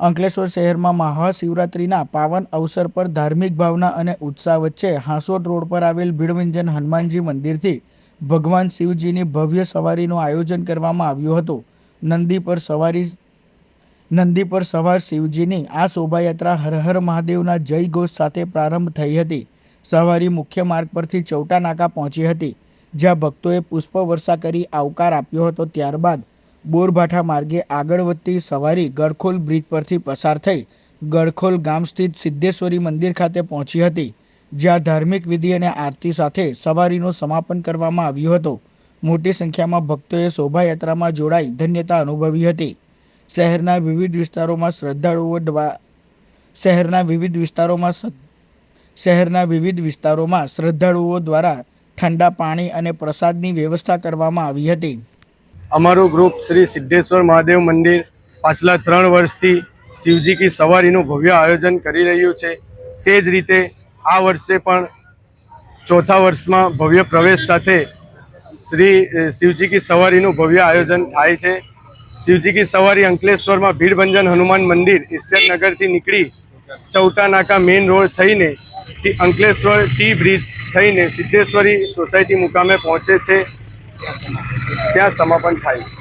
અંકલેશ્વર શહેરમાં મહાશિવરાત્રિના પાવન અવસર પર ધાર્મિક ભાવના અને ઉત્સાહ વચ્ચે હાંસોટ રોડ પર આવેલ ભીડવિંજન હનુમાનજી મંદિરથી ભગવાન શિવજીની ભવ્ય સવારીનું આયોજન કરવામાં આવ્યું હતું. નંદી પર સવારી નંદી પર સવાર શિવજીની આ શોભાયાત્રા હર હર મહાદેવના જય ઘોષ સાથે પ્રારંભ થઈ હતી. સવારી મુખ્ય માર્ગ પરથી ચૌટા નાકા પહોંચી હતી. જ્યાં ભક્તોએ પુષ્પવર્ષા કરી આવકાર આપ્યો હતો ત્યારબાદ બોરભાઠા માર્ગે આગળ વધતી સવારી ગડખોલ બ્રિજ પરથી પસાર થઈ ગડખોલ ગામ સ્થિત સિદ્ધેશ્વરી મંદિર ખાતે પહોંચી હતી, જ્યાં ધાર્મિક વિધિ અને આરતી સાથે સવારીનું સમાપન કરવામાં આવ્યું હતું. મોટી સંખ્યામાં ભક્તોએ શોભાયાત્રામાં જોડાઈ ધન્યતા અનુભવી હતી. શહેરના વિવિધ વિસ્તારોમાં શ્રદ્ધાળુઓ શહેરના વિવિધ વિસ્તારોમાં શહેરના વિવિધ વિસ્તારોમાં શ્રદ્ધાળુઓ દ્વારા ઠંડા પાણી અને પ્રસાદની વ્યવસ્થા કરવામાં આવી હતી. અમારું ગ્રુપ શ્રી સિદ્ધેશ્વર મહાદેવ મંદિર પાછલા ત્રણ વર્ષથી શિવજી કી સવારીનું ભવ્ય આયોજન કરી રહ્યું છે. તે જ રીતે આ વર્ષે પણ ચોથા વર્ષમાં ભવ્ય પ્રવેશ સાથે શ્રી શિવજી કી સવારીનું ભવ્ય આયોજન થાય છે. શિવજી કી સવારી અંકલેશ્વરમાં ભીડભંજન હનુમાન મંદિર ઈશ્વરનગરથી નીકળી ચૌટા નાકા મેઇન રોડ થઈને અંકલેશ્વર ટી બ્રિજ થઈને સિદ્ધેશ્વરી સોસાયટી મુકામે પહોંચે છે. ત્યાં સમાપન થાય છે.